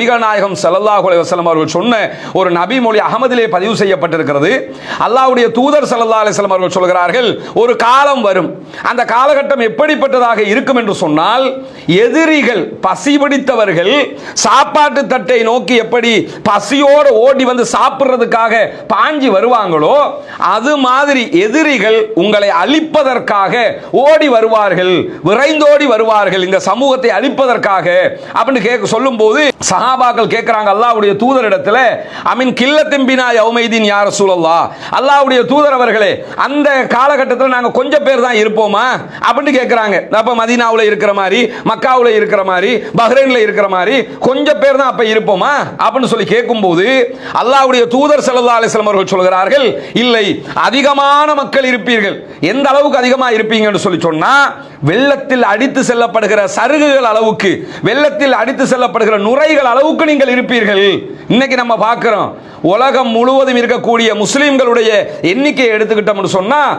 நபிகள் நாயகம் ஸல்லல்லாஹு அவர்கள் சொன்ன ஒரு நபி மொழி அகமதிலே பதிவு செய்யப்பட்டிருக்கிறது. அல்லாவுடைய தூதர் ஸல்லல்லாஹு அலிஸ்லாம் அவர்கள் சொல்கிறார்கள் ஒரு காலம் வரும். அந்த காலகட்டம் எப்படிப்பட்டதாக இருக்கும் என்று சொன்னால் எதிரிகள் பசி பிடித்தவர்கள் சாப்பாட்டு தட்டை நோக்கி எப்படி பசியோடு ஓடி வந்து சாப்பிடுறதுக்காக பாஞ்சி வருவாங்களோ அது மாதிரி எதிரிகள் உங்களை அழிப்பதற்காக ஓடி வருவார்கள் விரைந்தோடி வருவார்கள். இந்த சமூகத்தை அழிப்பதற்காக. அப்படின்னு கேட்க சொல்லும் சொல்லும்போது சஹாபாக்கள் கேட்கிறாங்க அல்லாஹ்வுடைய தூதரிடத்துல அமீன் கில்லத்திம்பினா யௌமைதீன் யார் சூழல்லா அல்லாவுடைய தூதர் அவர்களே அந்த காலகட்டத்தில் நாங்கள் கொஞ்சம் பேர் தான் இருப்போமா? அப்படின்னு கேட்குறாங்க அப்போ மதினாவில் இருக்கிற மாதிரி மக்காவில் இருக்கிற மாதிரி பஹ்ரைனில் இருக்கிற மாதிரி கொஞ்சம் பேர் தான் அப்போ இருப்போமா? அப்படின்னு சொல்லி கேட்கும்போது அல்லாவுடைய தூதர் செல்லல்லா அலிஸ்லம் அவர்கள் சொல்கிறார்கள் இல்லை அதிகமான மக்கள் இருப்பீர்கள். எந்த அளவுக்கு அதிகமாக இருப்பீங்கன்னு சொல்லி சொன்னா வெள்ளத்தில் அடித்து செல்லப்படுகிற சருகுகள் அளவுக்கு வெள்ளத்தில் அடித்து செல்லப்படுகிற நுரைகள் அளவுக்கு நீங்கள் இருப்பீர்கள். இன்னைக்கு நம்ம பார்க்கிறோம் உலகம் முழுவதும் இருக்கக்கூடிய முஸ்லீம்களுடைய எண்ணிக்கையை எடுத்துக்கிட்டோம்னு சொன்னால்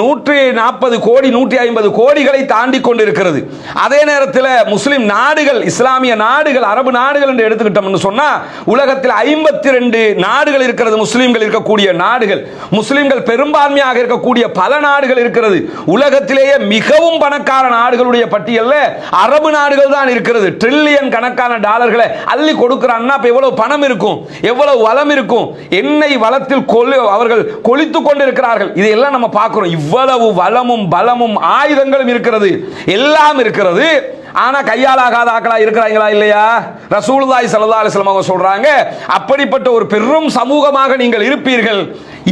நூற்றி நாற்பது கோடி நூற்றி ஐம்பது கோடிகளை தாண்டி கொண்டு இருக்கிறது அதே நேரத்தில் முஸ்லீம் நாடுகள் இஸ்லாமிய நாடுகள் அரபு நாடுகள் என்று எடுத்துக்கிட்டோம்னு சொன்னால் உலகத்தில் ஐம்பத்தி ரெண்டு நாடுகள் இருக்கிறது முஸ்லீம்கள் இருக்கக்கூடிய நாடுகள். முஸ்லீம்கள் பெரும்பான்மையாக இருக்கக்கூடிய பல நாடுகள் இருக்கிறது. உலகத்திலேயே மிகவும் பணக்கார நாடுகளுடைய பட்டியலில் அரபு நாடுகள் தான் இருக்கிறது. ட்ரில்லியன் கணக்கான டாலர்களை அள்ளி கொடுக்கிறான்னா இப்போ எவ்வளவு பணம் இருக்கும்? எவ்வளவு வளம் இருக்கும்? எண்ணெய் வளத்தில் கொள்ளு அவர்கள் கொளித்து கொண்டிருக்கிறார்கள். இதையெல்லாம் நம்ம பார்க்கிறோம். இவ்வளவு வளமும் பலமும் ஆயுதங்களும் இருக்கிறது. எல்லாம் இருக்கிறது. ஆனா கையாலாகாத ஆக்களா இருக்கிறாங்களா இல்லையா? ரசூலுதாய் ஸல்லல்லாஹு அலைஹி அவங்க சொல்றாங்க அப்படிப்பட்ட ஒரு பெரும் சமூகமாக நீங்கள் இருப்பீர்கள்.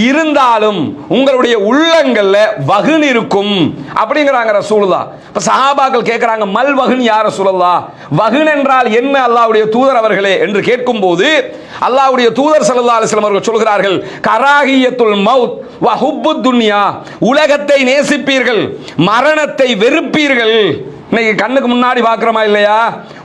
இருந்தாலும் உங்களுடைய உள்ளங்கள்ல வகுன் இருக்கும். அப்படிங்கிறாங்க ரசூலுதா இப்ப சஹாபாக்கள் கேட்கிறாங்க மல் வகுன் யார் ரசூலுல்லா வகுன் என்றால் என்ன? அல்லாவுடைய தூதர் அவர்களே என்று கேட்கும்போது அல்லாவுடைய தூதர் ஸல்லல்லாஹு அலைஹி அவர்கள் சொல்கிறார்கள் கராகியத்துல் மவுத் வ துன்யா. உலகத்தை நேசிப்பீர்கள் மரணத்தை வெறுப்பீர்கள். இன்னைக்கு கண்ணுக்கு முன்னாடி பார்க்குறோமா இல்லையா?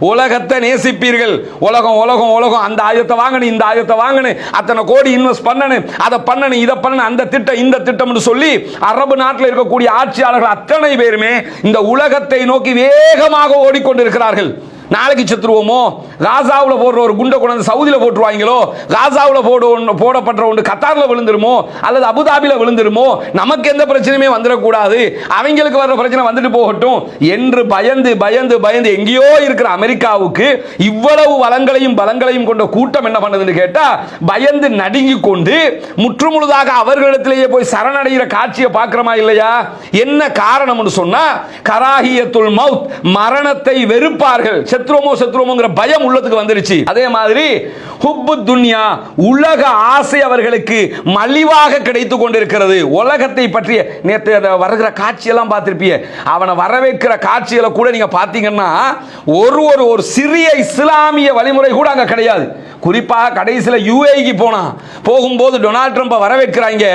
உலகத்தை நேசிப்பீர்கள். உலகம் உலகம் உலகம். அந்த ஆயுதத்தை வாங்கணும் இந்த ஆயுதத்தை வாங்கணும் அத்தனை கோடி இன்வெஸ்ட் பண்ணணும் அதை பண்ணணும் இதை பண்ணணும் அந்த திட்டம் இந்த திட்டம்னு சொல்லி அரபு நாட்டில் இருக்கக்கூடிய ஆட்சியாளர்கள் அத்தனை பேருமே இந்த உலகத்தை நோக்கி வேகமாக ஓடிக்கொண்டிருக்கிறார்கள். நாளைக்கு செத்துருவோமோ? காசாவில் போடுற ஒரு குண்டை கொண்டு வந்து சவுதியில் போட்டுருவாங்களோ? காசாவில் போட ஒன்று போடப்படுற ஒன்று கத்தாரில் விழுந்துருமோ? அல்லது அபுதாபியில் விழுந்துருமோ? நமக்கு எந்த பிரச்சனையுமே வந்துடக்கூடாது. அவங்களுக்கு வர்ற பிரச்சனை வந்துட்டு போகட்டும். என்று பயந்து பயந்து பயந்து எங்கேயோ இருக்கிற அமெரிக்காவுக்கு இவ்வளவு வளங்களையும் பலங்களையும் கொண்ட கூட்டம் என்ன பண்ணுதுன்னு கேட்டா பயந்து நடுங்கி கொண்டு முற்றுமுழுதாக அவர்களிடத்திலேயே போய் சரணடைகிற காட்சியை பார்க்கிறோமா இல்லையா? என்ன காரணம்னு சொன்னா கராகியத்துல் மவுத் மரணத்தை வெறுப்பார்கள். செத்துருவோமோ செத்துருவோமோங்கிற பயம் உள்ளத்துக்கு வந்துருச்சு. அதே மாதிரி ஹுப்பு துன்யா உலக ஆசை அவர்களுக்கு மலிவாக கிடைத்து கொண்டிருக்கிறது. உலகத்தை பற்றிய நேற்று அதை வருகிற காட்சியெல்லாம் பார்த்துருப்பிய. அவனை வரவேற்கிற காட்சிகளை கூட நீங்கள் பார்த்தீங்கன்னா ஒரு ஒரு ஒரு சிறிய இஸ்லாமிய வழிமுறை கூட அங்கே கிடையாது. குறிப்பாக கடைசியில் யூஏக்கு போனான் போகும்போது டொனால்ட் ட்ரம்பை வரவேற்கிறாங்க.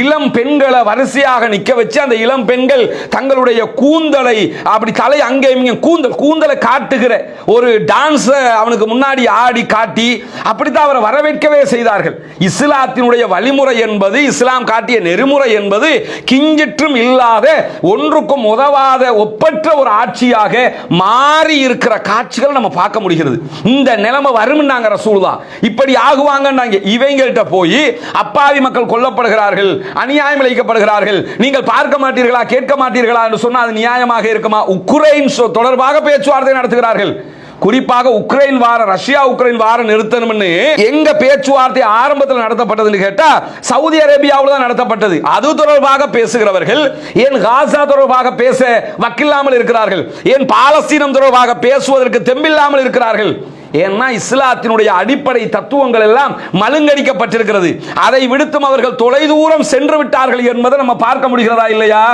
இளம் பெண்களை வரிசையாக நிற்க வச்சு அந்த இளம் பெண்கள் தங்களுடைய கூந்தலை அப்படி தலை அங்கே இங்கே கூந்தல் கூந்தலை காட்டுகிற ஒரு டான்ஸை அவனுக்கு முன்னாடி ஆடி காட்டி அப்படித்தான் அவரை வரவேற்கவே செய்தார்கள். இஸ்லாத்தினுடைய வழிமுறை என்பது இஸ்லாம் காட்டிய நெறிமுறை என்பது கிஞ்சிற்றும் இல்லாத ஒன்றுக்கும் உதவாத ஒப்பற்ற ஒரு ஆட்சியாக மாறி இருக்கிற காட்சிகள் நம்ம பார்க்க முடிகிறது. இந்த நிலைமை வரும்னாங்க ரசூல்தான் இப்படி ஆகுவாங்கன்னாங்க. இவங்கள்ட்ட போய் அப்பாவி மக்கள் கொல்லப்படுகிறார்கள் அநியாயம் இழைக்கப்படுகிறார்கள் நீங்கள் பார்க்க மாட்டீர்களா கேட்க மாட்டீர்களா என்று சொன்னால் அது நியாயமாக இருக்குமா? உக்ரைன் தொடர்பாக பேச்சுவார்த்தை நடத்துகிறார்கள். குறிப்பாக உக்ரைன் வார ரஷ்யா உக்ரைன் வார நிறுத்தணும்னு எங்க பேச்சுவார்த்தை ஆரம்பத்தில் நடத்தப்பட்டதுன்னு கேட்டா சவுதி அரேபியாவில் தான் நடத்தப்பட்டது. அது தொடர்பாக பேசுகிறவர்கள் ஏன் காசா தொடர்பாக பேச வக்கில்லாமல் இருக்கிறார்கள்? ஏன் பாலஸ்தீனம் தொடர்பாக பேசுவதற்கு தெம்பில்லாமல் இருக்கிறார்கள்? ஏன்னா இஸ்லாத்தினுடைய அடிப்படை தத்துவங்கள் எல்லாம் மழுங்கடிக்கப்பட்டிருக்கிறது. அதை விடுத்தும் அவர்கள் தொலைதூரம் சென்று விட்டார்கள் என்பதை நம்ம பார்க்க முடிகிறதா இல்லையா?